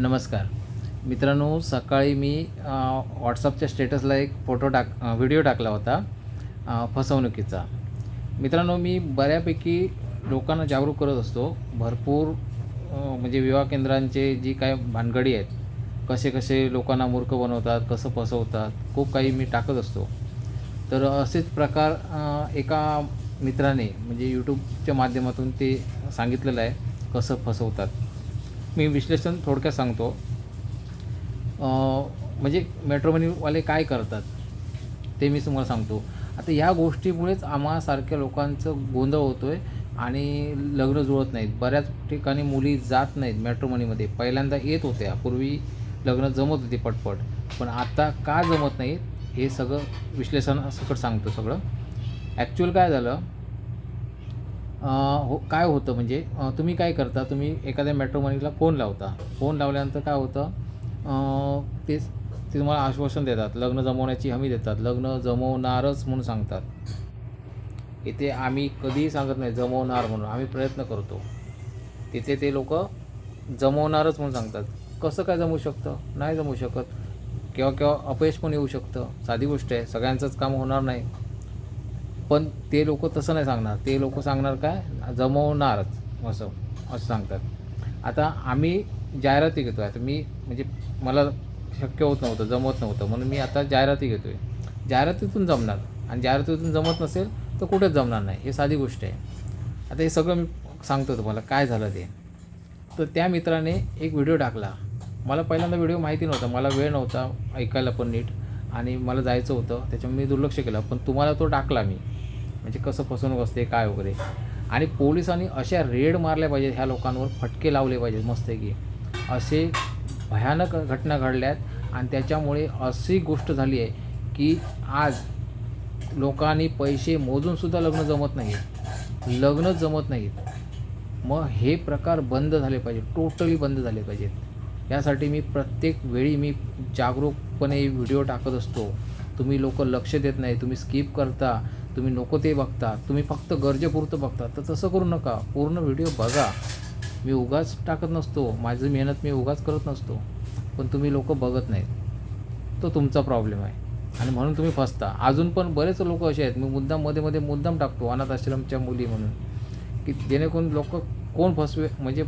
नमस्कार. मित्रांनो सकाळी मी व्हॉट्सअपच्या स्टेटसला एक फोटो टाक व्हिडिओ टाकला होता फसवणुकीचा. मित्रांनो मी बऱ्यापैकी लोकांना जागरूक करत असतो. भरपूर म्हणजे विवाह केंद्रांचे जी काय भानगडी आहेत कसे कसे लोकांना मूर्ख बनवतात कसं फसवतात खूप काही मी टाकत असतो. तर असेच प्रकार एका मित्राने म्हणजे यूट्यूबच्या माध्यमातून ते सांगितलेलं आहे कसं फसवतात. मी विश्लेषण थोडक्यात सांगतो. म्हणजे मेट्रोमनीवाले काय करतात ते मी तुम्हाला सांगतो. आता ह्या गोष्टीमुळेच आम्हासारख्या लोकांचं गोंधळ होतो आहे आणि लग्न जुळत नाहीत. बऱ्याच ठिकाणी मुली जात नाहीत मेट्रोमनीमध्ये. पहिल्यांदा येत होत्या. पूर्वी लग्न जमत होती पटपट. पण आता का जमत नाहीत हे सगळं विश्लेषण सकट सांगतो सगळं. ॲक्च्युअल काय झालं? हो काय होतं म्हणजे तुम्ही काय करता? तुम्ही एखाद्या मॅट्रोमनीला फोन लावता. फोन लावल्यानंतर काय होतं? तेच ते ते तुम्हाला आश्वासन देतात. लग्न जमवण्याची हमी देतात. लग्न जमवणारच म्हणून सांगतात. इथे आम्ही कधीही सांगत नाही जमवणार म्हणून. आम्ही प्रयत्न करतो. तिथे ते लोक जमवणारच म्हणून सांगतात. कसं काय जमू शकतं? नाही जमू शकत. केव्हा केव्हा अपयश पण येऊ शकतं. साधी गोष्ट आहे. सगळ्यांचंच काम होणार नाही. पण ते लोक तसं नाही सांगणार. ते लोक सांगणार काय? जमवणारच असं असं सांगतात. आता आम्ही जाहिराती घेतो आहे आता मी म्हणजे मला शक्य होत नव्हतं जमत नव्हतं. म्हणून मी आता जाहिराती घेतो आहे जाहिरातीतून जमणार. आणि जाहिरातीतून जमत नसेल तर कुठेच जमणार नाही. हे साधी गोष्ट आहे. आता हे सगळं मी सांगतो तुम्हाला काय झालं ते. तर त्या मित्राने एक व्हिडिओ टाकला. मला पहिल्यांदा व्हिडिओ माहिती नव्हता. मला वेळ नव्हता ऐकायला पण नीट. आणि मला जायचं होतं. त्याच्यामुळे मी दुर्लक्ष केलं. पण तुम्हाला तो टाकला मी. म्हणजे कसं फसवणूक असते काय वगैरे. आणि पोलिसांनी अशा रेड मारल्या पाहिजेत ह्या लोकांवर फटके लावले पाहिजेत मस्तपैकी असे भयानक घटना घडल्यात आणि त्याच्यामुळे अशी गोष्ट झाली आहे की आज लोकांनी पैसे मोजूनसुद्धा लग्न जमत नाही लग्न जमत नाहीत. मग हे प्रकार बंद झाले पाहिजे टोटली बंद झाले पाहिजेत. यासाठी मी प्रत्येक वेळी मी जागरूकपणे व्हिडिओ टाकत असतो. तुम्ही लोक लक्ष देत नाही तुम्ही स्किप करता. तुम्ही नको ते बघता तुम्ही फक्त गरजेपुरतं बघता. तर तसं करू नका. पूर्ण व्हिडिओ बघा. मी उगाच टाकत नसतो. माझी मेहनत मी उगाच करत नसतो. पण तुम्ही लोक बघत नाहीत. तो तुमचा प्रॉब्लेम आहे. आणि म्हणून तुम्ही फसता. अजून पण बरेच लोक असे आहेत. मी मुद्दाममध्ये मध्ये मुद्दाम टाकतो. अनाथ आश्रमच्या मुली म्हणून. की जेणेकरून लोक कोण फसवे म्हणजे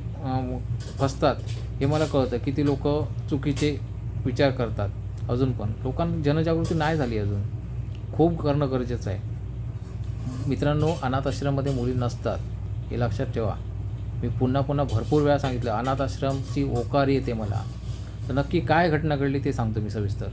फसतात हे मला कळतं. किती लोक चुकीचे विचार करतात. अजून पण. लोकांना जनजागृती नाही झाली अजून. खूप करणं गरजेचं आहे. मित्रांनो अनाथ आश्रममध्ये मुली नसतात हे लक्षात ठेवा. मी पुन्हा पुन्हा भरपूर वेळा सांगितलं अनाथ आश्रमची ओकार येते मला. तर नक्की काय घटना घडली ते सांगतो मी सविस्तर.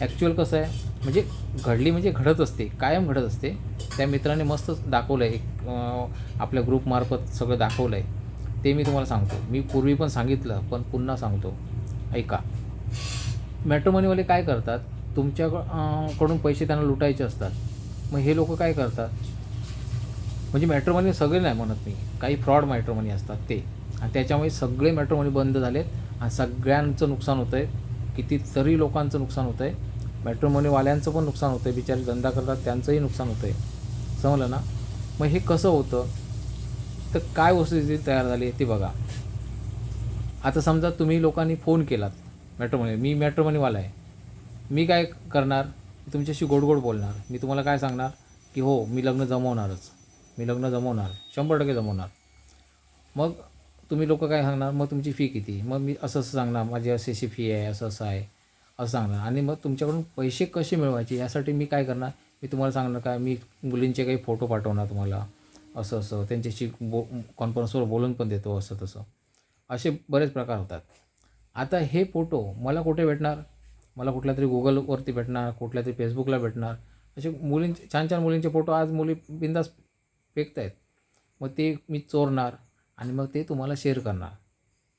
ॲक्च्युअल कसं आहे म्हणजे घडली म्हणजे घडत असते कायम घडत असते. त्या मित्राने मस्त दाखवलं आहे एक आपल्या ग्रुपमार्फत सगळं दाखवलं आहे ते मी तुम्हाला सांगतो. मी पूर्वी पण सांगितलं पण पुन्हा सांगतो. ऐका. मॅट्रोमनीवाले काय करतात तुमच्याकडून पैसे त्यांना लुटायचे असतात. मग हे लोक काय करतात? म्हणजे मॅट्रोमनी सगळे नाही म्हणत मी. काही फ्रॉड मॅट्रोमनी असतात ते. आणि त्याच्यामुळे सगळे मॅट्रोमनी बंद झालेत. आणि सगळ्यांचं नुकसान होतं आहे कितीतरी लोकांचं नुकसान होतं आहे मॅट्रोमनीवाल्यांचं पण नुकसान होतं आहे बिचारे धंदा करतात त्यांचंही नुकसान होतं आहे समजलं ना? मग हे कसं होतं? तर काय वस्तुस्थिती तयार झाली आहे बघा. आता समजा तुम्ही लोकांनी फोन केलात मॅट्रोमनी. मी मॅट्रोमनीवाला आहे. मी काय करणार? तुमच्याशी गोड गोड बोलणार. मी तुम्हाला काय सांगणार? की हो मी लग्न जमवणारच. मी लग्न जमवणार. शंभर टक्के जमवणार. मग तुम्ही लोक काय सांगणार? मग तुमची फी किती? मग मी असं असं सांगणार. माझी अशी अशी फी आहे असं असं आहे. असं सांगणार. आणि मग तुमच्याकडून पैसे कसे मिळवायचे? यासाठी मी काय करणार? मी तुम्हाला सांगणार काय मी मुलींचे काही फोटो पाठवणार तुम्हाला. असं असं. त्यांच्याशी बो कॉन्फरन्सवर बोलून पण देतो असं तसं. असे बरेच प्रकार होतात. आता हे फोटो मला कुठे भेटणार? मला कुठल्या तरी गुगलवरती भेटणार कुठल्या तरी फेसबुकला भेटणार. असे मुलींचे छान छान मुलींचे फोटो आज मुली बिंदास फेकत आहेत मग ते मी चोरणार आणि मग ते तुम्हाला शेअर करणार.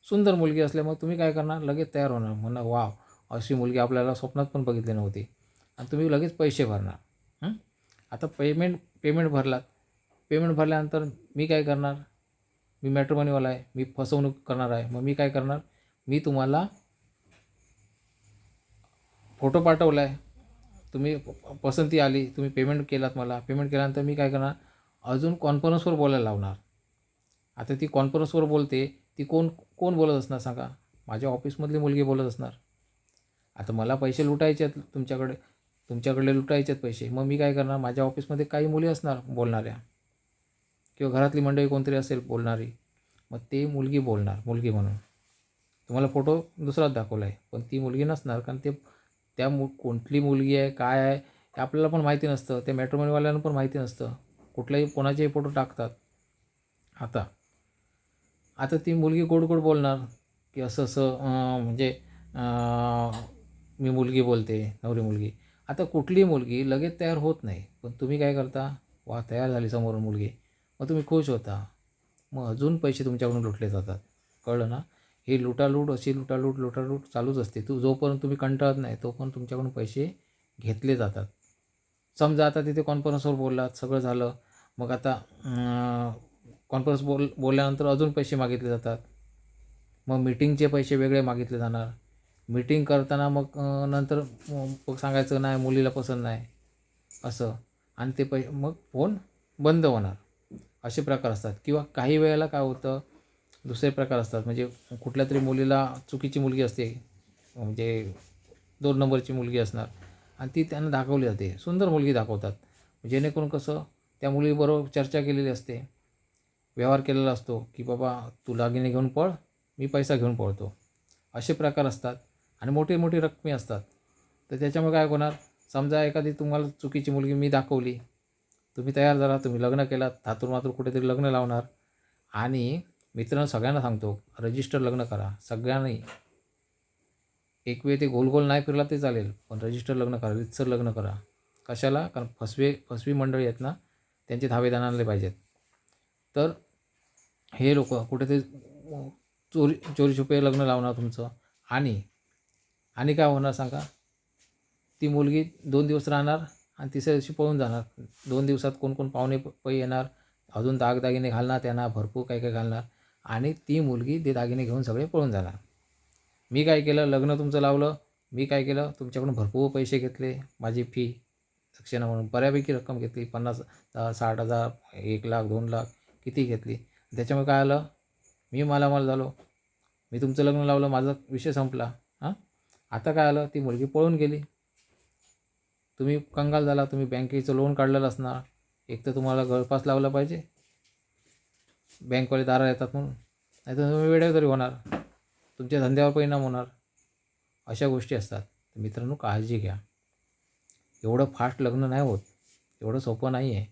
सुंदर मुलगी असल्यामुळे तुम्ही काय करणार? लगेच तयार होणार. म्हणणार वाव अशी मुलगी आपल्याला स्वप्नात पण बघितली नव्हती. आणि तुम्ही लगेच पैसे भरणार. आता पेमेंट पेमेंट भरलात. पेमेंट भरल्यानंतर मी काय करणार? मी मॅट्रोमनीवाला आहे. मी फसवणूक करणार आहे. मग मी काय करणार? मी तुम्हाला फोटो पाठवला आहे तुम्ही पसंती आली तुम्ही पेमेंट केलात मला. पेमेंट केल्यानंतर मी काय करणार? अजून कॉन्फरन्सवर बोलायला लावणार. आता ती कॉन्फरन्सवर बोलते ती कोण कोण बोलत असणार सांगा? माझ्या ऑफिसमधली मुलगी बोलत असणार. आता मला पैसे लुटायचे आहेत तुमच्याकडे तुमच्याकडे लुटायचे आहेत पैसे. मग मी काय करणार? माझ्या ऑफिसमध्ये काही मुली असणार बोलणाऱ्या. किंवा घरातली मंडळी कोणतरी असेल बोलणारी. मग ते मुलगी बोलणार मुलगी म्हणून. तुम्हाला फोटो दुसराच दाखवला आहे पण ती मुलगी नसणार कारण ते त्या मु कोणती मुलगी आहे काय आहे हे आपल्याला पण माहिती नसतं. त्या मॅट्रोमनीवाल्यांना पण माहिती नसतं. कुठल्याही कोणाचेही फोटो टाकतात. आता आता ती मुलगी गोड गोड बोलणार. की असं असं म्हणजे मी मुलगी बोलते नवरी मुलगी. आता कुठली मुलगी लगेच तयार होत नाही. पण तुम्ही काय करता? वा तयार झाली समोरून मुलगी. मग तुम्ही खुश होता. मग अजून पैसे तुमच्याकडून लुटले जातात. कळलं ना? ही लुटालूट अशी लुटालूट लुटालूट चालूच असते. तू जोपर्यंत तुम्ही कंटाळत नाही तोपर्यंत तुमच्याकडून पैसे घेतले जातात. समजा आता तिथे कॉन्फरन्सवर बोललात सगळं झालं. मग आता कॉन्फरन्स बोल बोलल्यानंतर अजून पैसे मागितले जातात. मग मीटिंगचे पैसे वेगळे मागितले जाणार. मीटिंग करताना मग नंतर मग सांगायचं नाही मुलीला पसंत नाही. असं. आणि ते पै मग फोन बंद होणार. असे प्रकार असतात. किंवा काही वेळेला काय होतं दुसरे प्रकार असतात. म्हणजे कुठल्या तरी मुलीला चुकीची मुलगी असते. म्हणजे दोन नंबरची मुलगी असणार. आणि ती त्यांना दाखवली जाते. सुंदर मुलगी दाखवतात. जेणेकरून कसं त्या मुलीबरोबर चर्चा केलेली असते. व्यवहार केलेला असतो की बाबा तू दागिने घेऊन पळ. मी पैसा घेऊन पळतो. असे प्रकार असतात. आणि मोठी मोठी रकमी असतात. तर त्याच्यामुळे काय होणार? समजा एखादी तुम्हाला चुकीची मुलगी मी दाखवली. तुम्ही तयार झाला. तुम्ही लग्न केलात. थातूर मातूर कुठेतरी लग्न लावणार. आणि मित्रांनो सगळ्यांना सांगतो रजिस्टर लग्न करा. सगळ्यांनी एक वेळ ते गोल गोल नाही फिरला ते चालेल पण रजिस्टर लग्न करा रितसर लग्न करा. कशाला? कारण फसवे फसवी मंडळी आहेत ना त्यांचे धावेदान आणले पाहिजेत. तर हे लोक कुठेतरी चोरी चोरी छुपे लग्न लावणार तुमचं. आणि आणि काय होणार सांगा? ती मुलगी दोन दिवस राहणार आणि तिसऱ्या दिवशी पळून जाणार. दोन दिवसात कोण कोण पाहुणे पै येणार अजून दागदागिने घालणार त्यांना भरपूर काही काही घालणार. आणि ती मुलगी ते दागिने घेऊन सगळे पळून जाणार. मी काय केलं? लग्न तुमचं लावलं. मी काय केलं? तुमच्याकडून भरपूर पैसे घेतले. माझी फी दक्षिणा म्हणून बऱ्यापैकी रक्कम घेतली. पन्नास साठ हजार एक लाख दोन लाख किती घेतली. त्याच्यामुळे काय आलं? मी मालामाल झालो. मी तुमचं लग्न लावलं. माझा विषय संपला. हां? आता काय आलं? ती मुलगी पळून गेली. तुम्ही कंगाल झाला. तुम्ही बँकेचं लोन काढलेलं असणार. एक तर तुम्हाला गळपास लावला पाहिजे. बँकवाले दारा येतात म्हणून. नाही तर तुम्ही वेळेवर तरी होणार. तुमच्या धंद्यावर परिणाम होणार. अशा गोष्टी असतात. तर मित्रांनो काळजी घ्या. एवढं फास्ट लग्न नाही होत. एवढं सोपं नाही आहे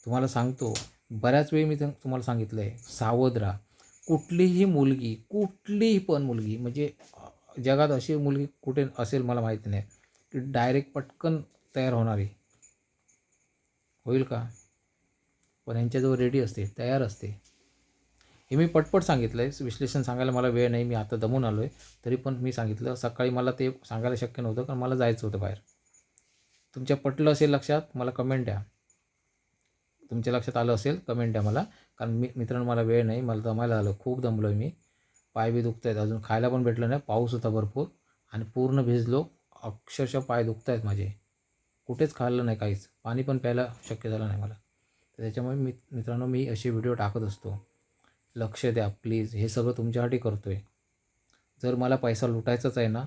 तुम्हाला सांगतो बऱ्याच वेळी मी तुम्हाला सांगितलं आहे सावध राहा. कुठलीही मुलगी कुठलीही पण मुलगी म्हणजे जगात अशी मुलगी कुठे असेल मला माहिती नाही की डायरेक्ट पटकन तयार होणारी होईल का? पण यांच्याजवळ रेडी असते तयार असते. हे मी पटपट सांगितलं आहे विश्लेषण सांगायला मला वेळ नाही मी आता दमून आलो आहे तरी पण मी सांगितलं सकाळी मला ते सांगायला शक्य नव्हतं कारण मला जायचं होतं बाहेर. तुमच्या पटलं असेल लक्षात मला कमेंट द्या. तुमच्या लक्षात आलं असेल कमेंट द्या मला. कारण मी मित्रांनो मला वेळ नाही मला दमायला आलं. खूप दमलो आहे मी. पाय बी दुखत आहेत अजून खायला पण भेटलं नाही. पाऊस होता भरपूर. आणि पूर्ण भिजलो. अक्षरशः पाय दुखत आहेत माझे. कुठेच खाल्लं नाही काहीच. पाणी पण प्यायला शक्य झालं नाही मला. तर त्याच्यामुळे मी मित्रांनो मी असे व्हिडिओ टाकत असतो. लक्ष द्या प्लीज. हे सगळं तुमच्यासाठी करतो आहे जर मला पैसा लुटायचाच आहे ना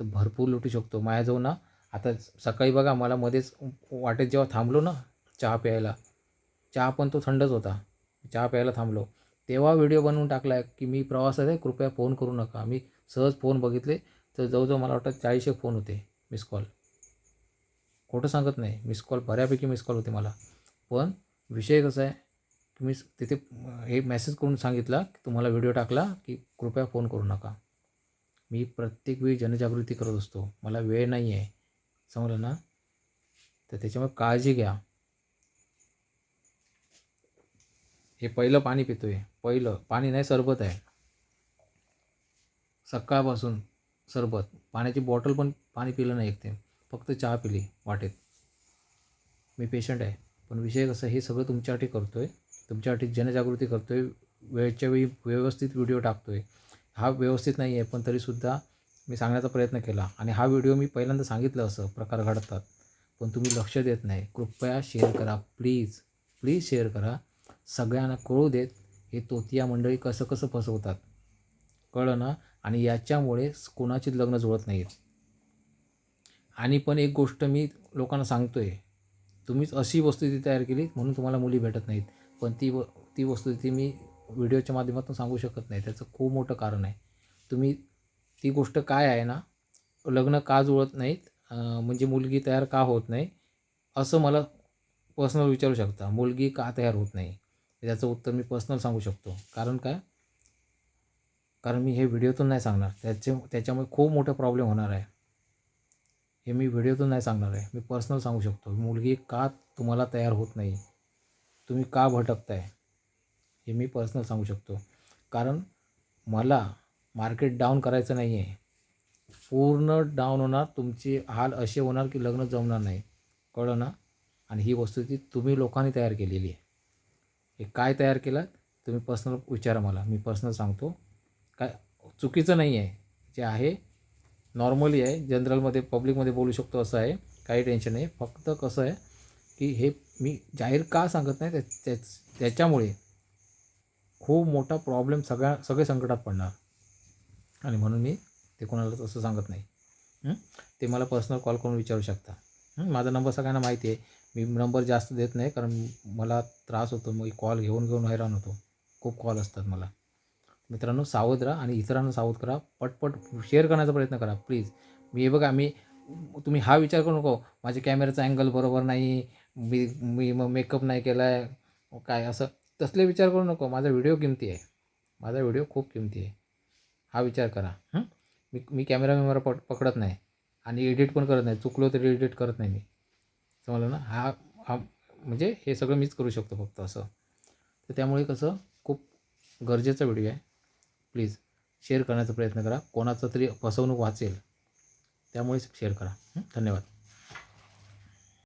तर भरपूर लुटू शकतो. माझ्याजवळ ना आता सकाळी बघा मला मध्येच वाटेत जेव्हा थांबलो ना चहा प्यायला चहा पण तो थंडच होता. चहा प्यायला थांबलो. तेव्हा व्हिडिओ बनवून टाकला आहे की मी प्रवासात आहे कृपया फोन करू नका. मी सहज फोन बघितले तर जवळजवळ मला वाटतं चाळीस एक फोन होते मिस कॉल. खोटं सांगत नाही मिस कॉल बऱ्यापैकी मिस कॉल होते मला. पण विषय कसा आहे तुम्ही तिथे हे मेसेज करून सांगितला की तुम्हाला व्हिडिओ टाकला की कृपया फोन करू नका. मी प्रत्येक वेळी जनजागृती करत असतो. मला वेळ नाही आहे समजलं ना? तर त्याच्यामुळे काळजी घ्या. हे पहिलं पाणी पितो आहे पहिलं पाणी नाही सरबत आहे. सकाळपासून सरबत. पाण्याची बॉटल पण पाणी पिलं नाही एक ते. फक्त चहा पिली वाटेत. मी पेशंट आहे. पण विषय कसं हे सगळं तुमच्यासाठी करतो आहे तुमच्यासाठी जनजागृती करतो आहे वेळच्या वेळी व्यवस्थित व्हिडिओ टाकतो आहे हा व्यवस्थित नाही आहे पण तरीसुद्धा मी सांगण्याचा प्रयत्न केला. आणि हा व्हिडिओ मी पहिल्यांदा सांगितलं असं प्रकार घडतात. पण तुम्ही लक्ष देत नाही. कृपया शेअर करा. प्लीज प्लीज शेअर करा. सगळ्यांना कळू देत हे तोतिया मंडळी कसं कसं फसवतात. कळलं ना? आणि याच्यामुळे कोणाचीच लग्न जुळत नाहीत. आणि पण एक गोष्ट मी लोकांना सांगतो आहे तुम्हीच अशी वस्तुस्थिती तयार केली म्हणून तुम्हाला मुली भेटत नाहीत. पण ती व ती वस्तू ती मी व्हिडिओच्या माध्यमातून सांगू शकत नाही. त्याचं खूप मोठं कारण आहे. तुम्ही ती गोष्ट काय आहे ना लग्न का जुळत नाहीत? म्हणजे मुलगी तयार का होत नाही? असं मला पर्सनल विचारू शकता. मुलगी का तयार होत नाही? त्याचं उत्तर मी पर्सनल सांगू शकतो. कारण काय? कारण मी हे व्हिडिओतून नाही सांगणार. त्याचे त्याच्यामुळे खूप मोठा प्रॉब्लेम होणार आहे. हे मी व्हिडिओतून नाही सांगणार आहे. मी पर्सनल सांगू शकतो. मुलगी का तुम्हाला तयार होत नाही? तुम्ही का भटकताय? हे मी पर्सनल सांगू शकतो. कारण मला मार्केट डाऊन करायचं नाही आहे पूर्ण डाऊन होणार तुमचे हाल असे होणार की लग्न जमणार नाही. कळलं ना? आणि ही वस्तुस्थिती तुम्ही लोकांनी तयार केलेली आहे. हे काय तयार केलं तुम्ही पर्सनल विचारा मला. मी पर्सनल सांगतो. काय चुकीचं नाही आहे जे आहे. नॉर्मली आहे जनरलमध्ये पब्लिकमध्ये बोलू शकतो असं आहे. काही टेन्शन नाही. फक्त कसं आहे की हे मी जाहीर का सांगत नाही त्या- त्याच त्याच्यामुळे खूप मोठा प्रॉब्लेम सगळ्या सगळे संकटात पडणार. आणि म्हणून मी ते कोणाला तसं सांगत नाही. ते मला पर्सनल कॉल करून विचारू शकता. माझा नंबर सगळ्यांना माहिती आहे. मी नंबर जास्त देत नाही कारण मला त्रास होतो. मग कॉल घेऊन घेऊन हैराण होतो. खूप कॉल असतात मला. मित्रांनो सावध राहा आणि इतरांना सावध करा. पटपट शेअर करण्याचा प्रयत्न करा प्लीज मी हे बघा मी तुम्ही हा विचार करू नको. माझ्या कॅमेऱ्याचा अँगल बरोबर नाही मी मी मग मेकअप नाही केला आहे काय असं तसले विचार करू नको. माझा व्हिडिओ किमती आहे. माझा व्हिडिओ खूप किमती आहे. हा विचार करा. मी मी कॅमेरा बिमेरा पट पकडत नाही. आणि एडिट पण करत नाही. चुकलो तरी एडिट करत नाही मी. समजलं ना? हा हा म्हणजे हे सगळं मीच करू शकतो फक्त असं. तर त्यामुळे कसं खूप गरजेचा व्हिडिओ आहे. प्लीज शेअर करण्याचा प्रयत्न करा. कोणाचं तरी फसवणूक वाचेल त्यामुळेच शेअर करा. धन्यवाद.